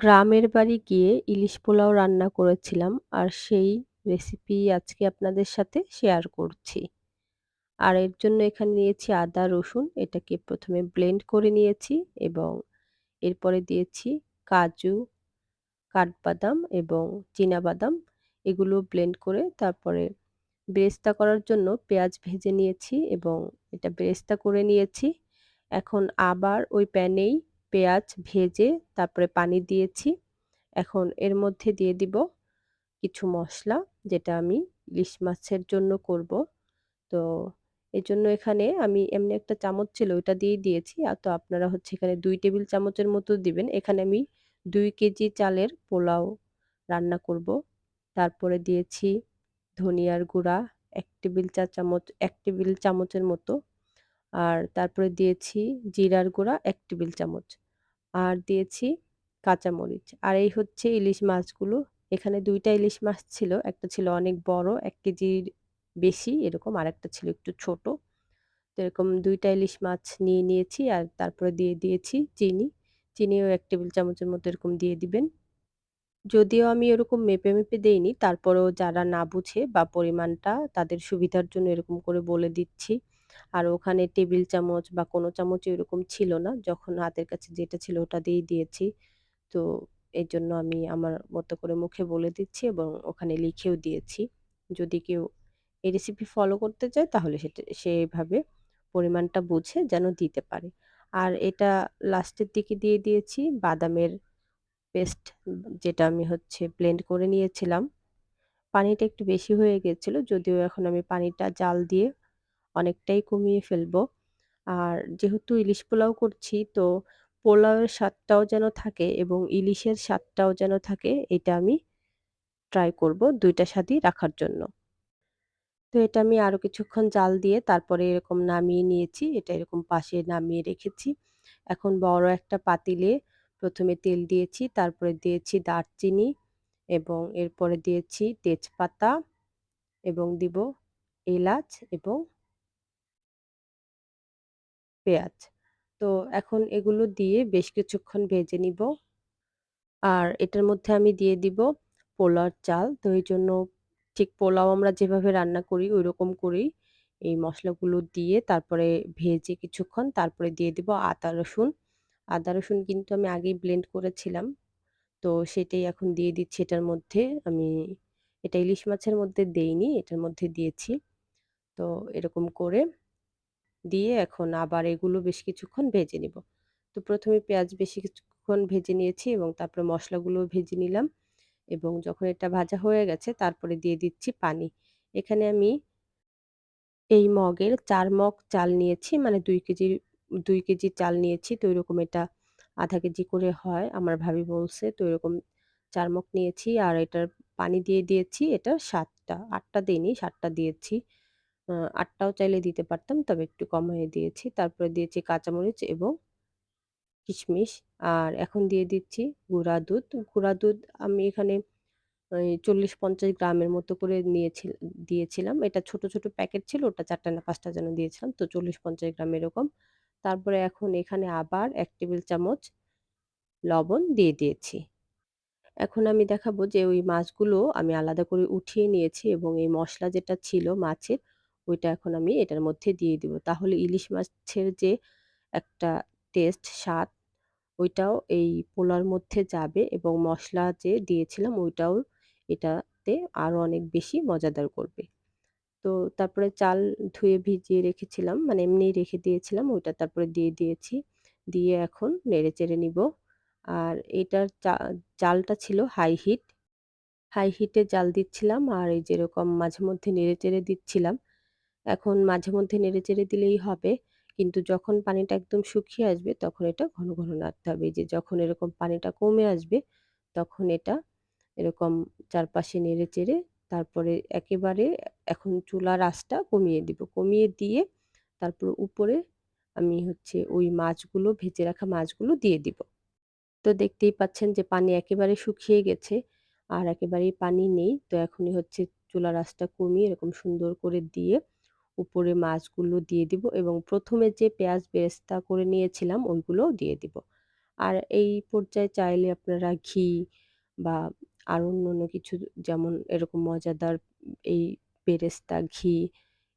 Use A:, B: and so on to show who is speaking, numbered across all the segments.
A: গ্রামের বাড়ি গিয়ে ইলিশ পোলাও রান্না করেছিলাম। আর সেই রেসিপি আজকে আপনাদের সাথে শেয়ার করছি। আর এর জন্য এখানে নিয়েছি আদা, রসুন এটাকে প্রথমে ব্লেন্ড করে নিয়েছি এবং এরপরে দিয়েছি কাজু, কাঠবাদাম এবং চিনাবাদাম এগুলো ব্লেন্ড করে তারপরে বেরেস্তা করার জন্য পেঁয়াজ ভেজে নিয়েছি এবং এটা বেরেস্তা করে নিয়েছি। এখন আবার ওই প্যানেই পেঁয়াজ ভেজে তারপরে পানি দিয়েছি। এখন এর মধ্যে দিয়ে দিব কিছু মশলা, যেটা আমি ইলিশ মাছের জন্য করব। তো এই জন্য এখানে আমি এমনি একটা চামচ ছিল, ওইটা দিয়েই দিয়েছি। আর তো আপনারা হচ্ছে এখানে দুই টেবিল চামচের মতো দিবেন। এখানে আমি দুই কেজি চালের পোলাও রান্না করব। তারপরে দিয়েছি ধনিয়ার গুঁড়া, এক টেবিল চা চামচ, এক টেবিল চামচের মতো। আর তারপরে দিয়েছি জিরার গুঁড়া এক টেবিল চামচ। আর দিয়েছি কাঁচামরিচ। আর এই হচ্ছে ইলিশ মাছগুলো। এখানে দুইটা ইলিশ মাছ ছিল। একটা ছিল অনেক বড় এক কেজির বেশি এরকম আর একটা ছিল একটু ছোট। তো এরকম দুইটা ইলিশ মাছ নিয়ে নিয়েছি আর তারপরে দিয়ে দিয়েছি চিনি। চিনিও এক টেবিল চামচের মতো এরকম দিয়ে দিবেন। যদিও আমি ওরকম মেপে, মেপে দেইনি তারপরেও যারা না বুঝে বা পরিমাণটা তাদের সুবিধার জন্য এরকম করে বলে দিচ্ছি। আর ওখানে টেবিল চামচ বা কোনো চামচ ওরকম ছিল না। যখন হাতের কাছে যেটা ছিল ওটা দিয়েই দিয়েছি। তো এর জন্য আমি আমার মতো করে মুখে বলে দিচ্ছি এবং ওখানে লিখেও দিয়েছি। যদি কেউ এই রেসিপি ফলো করতে চায় তাহলে সেটা সেভাবে পরিমাণটা বুঝে যেন দিতে পারে। আর এটা লাস্টের দিকে দিয়ে দিয়েছি বাদামের পেস্ট যেটা আমি হচ্ছে ব্লেন্ড করে নিয়েছিলাম। পানিটা একটু বেশি হয়ে গেছিল যদিও এখন আমি পানিটা জাল দিয়ে অনেকটাই কমিয়ে ফেলব। আর যেহেতু ইলিশ পোলাও করছি তো পোলাওয়ের স্বাদটাও যেন থাকে এবং ইলিশের স্বাদটাও যেন থাকে এটা আমি ট্রাই করব দুইটা স্বাদই রাখার জন্য। তো এটা আমি আরও কিছুক্ষণ জাল দিয়ে তারপরে এরকম নামিয়ে নিয়েছি। এটা এরকম পাশে নামিয়ে রেখেছি। এখন বড় একটা পাতিলে প্রথমে তেল দিয়েছি, তারপরে দিয়েছি দারচিনি এবং এরপরে দিয়েছি তেজপাতা এবং দিব এলাচ এবং পেঁয়াজ। তো এখন এগুলো দিয়ে বেশ কিছুক্ষণ ভেজে নিব। আর এটার মধ্যে আমি দিয়ে দিব পোলাওর চাল। তো এই জন্য ঠিক পোলাও আমরা যেভাবে রান্না করি ঐরকম করেই এই মশলাগুলো দিয়ে তারপরে ভেজে কিছুক্ষণ তারপরে দিয়ে দিব আদা রসুন। আদা রসুন কিন্তু আমি আগেই ব্লেন্ড করেছিলাম। তো সেটাই এখন দিয়ে দিচ্ছি এটার মধ্যে। আমি এটা ইলিশ মাছের মধ্যে দেইনি, এটার মধ্যে দিয়েছি। তো এরকম করে দিয়ে এখন আবার এগুলো বেশ কিছুক্ষণ ভেজে নিব। তো প্রথমে পেঁয়াজ বেশি কিছুক্ষণ ভেজে নিয়েছি এবং তারপরে মসলাগুলোও ভেজে নিলাম এবং যখন এটা ভাজা হয়ে গেছে তারপরে দিয়ে দিচ্ছি পানি। এখানে আমি এই মগের চার মগ চাল নিয়েছি মানে দুই কেজি দুই কেজি চাল নিয়েছি। তো ওইরকম এটা আধা কেজি করে হয়, আমার ভাবি বলছে। তো এরকম চার মগ নিয়েছি আর এটার পানি দিয়ে দিয়েছি এটা ৭ টা। ৮ টা দেইনি ৭ টা দিয়েছি। আ ৮ টাও চাইলে দিতে পারতাম তবে একটু কমায়ে দিয়েছি। তারপরে দিয়েছি কাঁচামরিচ এবং কিশমিশ। আর এখন দিয়ে দিচ্ছি গুঁড়া দুধ। গুঁড়া দুধ আমি এখানে ওই ৪০-৫০ গ্রামের মতো করে নিয়েছি দিয়েছিলাম। এটা ছোট, ছোট প্যাকেট ছিল ওটা ৪ টা না পাঁচটা যেন দিয়েছিলাম। তো ৪০-৫০ গ্রাম এরকম। তারপরে এখন এখানে আবার এক টেবিল চামচ লবণ দিয়ে দিয়েছি। এখন আমি দেখাবো যে ওই মাছগুলো আমি আলাদা করে উঠিয়ে নিয়েছি এবং এই মশলা যেটা ছিল মাছের ওইটা এখন আমি এটার মধ্যে দিয়ে দিব। তাহলে ইলিশ মাছের যে একটা টেস্ট, স্বাদ ওইটাও এই পোলার মধ্যে যাবে এবং মশলা যে দিয়েছিলাম ওইটাও এটাতে আরও অনেক বেশি মজাদার করবে। তো তারপরে চাল ধুয়ে ভিজিয়ে রেখেছিলাম মানে এমনিই রেখে দিয়েছিলাম ওইটা তারপরে দিয়ে দিয়েছি। দিয়ে এখন নেড়েচেড়ে নিব। আর এটার জালটা ছিল হাই হিট। হাই হিটে জাল দিচ্ছিলাম আর এই যেরকম মাঝে মধ্যে নেড়েচেড়ে দিচ্ছিলাম। এখন মাঝে মধ্যে নেড়ে চেড়ে দিলেই হবে। কিন্তু যখন পানিটা একদম শুকিয়ে আসবে তখন এটা ঘন, ঘন নাড়তে হবে। যে যখন এরকম পানিটা কমে আসবে তখন এটা এরকম চারপাশে নেড়ে চেড়ে তারপরে একেবারে এখন চুলার আঁচটা কমিয়ে দিব। কমিয়ে দিয়ে তারপর উপরে আমি হচ্ছে ওই মাছগুলো ভেজে রাখা মাছগুলো দিয়ে দিব। তো দেখতেই পাচ্ছেন যে পানি একেবারে শুকিয়ে গেছে আর একেবারেই পানি নেই। তো এখনই হচ্ছে চুলার আঁচটা কমিয়ে এরকম সুন্দর করে দিয়ে উপরে মাছগুলো দিয়ে দিব এবং প্রথমে যে পেঁয়াজ বেরেস্তা করে নিয়েছিলাম ওইগুলোও দিয়ে দিব। আর এই পর্যায়ে চাইলে আপনারা ঘি বা আরও অন্য কিছু যেমন এরকম মজাদার এই বেরেস্তা, ঘি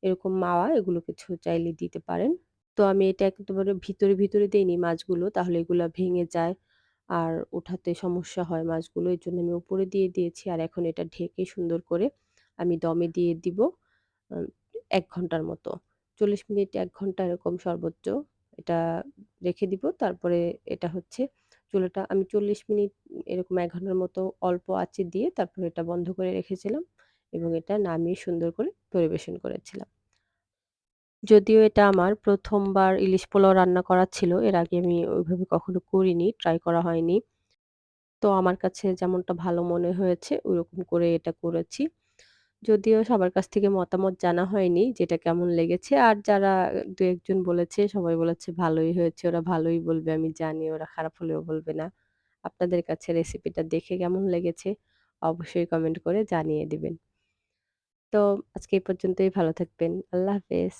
A: এরকম মাওয়া এগুলো কিছু চাইলে দিতে পারেন। তো আমি এটা একেবারে ভিতরে, ভিতরে দেইনি মাছগুলো তাহলে এগুলো ভেঙে যায়। আর ওঠাতে সমস্যা হয় মাছগুলো। এজন্য আমি উপরে দিয়ে দিয়েছি। আর এখন এটা ঢেকে সুন্দর করে আমি দমে দিয়ে দিব ১ ঘণ্টার মতো। ৪০ মিনিট এক ঘণ্টা এরকম সর্বোচ্চ এটা রেখে দিব। তারপরে এটা হচ্ছে চুলাটা আমি ৪০ মিনিট এরকম এক ঘণ্টার মতো অল্প আঁচে দিয়ে তারপরে এটা বন্ধ করে রেখেছিলাম এবং এটা নামিয়ে সুন্দর করে পরিবেশন করেছিলাম। যদিও এটা আমার প্রথমবার ইলিশ পোলাও রান্না করা ছিল। এর আগে আমি ওইভাবে কখনো করিনি, ট্রাই করা হয়নি। তো আমার কাছে যেমনটা ভালো মনে হয়েছে ওরকম করে এটা করেছি। যদিও সবার কাছ থেকে মতামত জানা হয়নি যেটা কেমন লেগেছে। আর যারা দু একজন বলেছে, সবাই বলেছে ভালোই হয়েছে। ওরা ভালোই বলবে, আমি জানি, ওরা খারাপ হলেও বলবে না। আপনাদের কাছে রেসিপিটা দেখে কেমন লেগেছে, অবশ্যই কমেন্ট করে জানিয়ে দিবেন। তো আজকে এই পর্যন্তই, ভালো থাকবেন। আল্লাহ হাফেজ।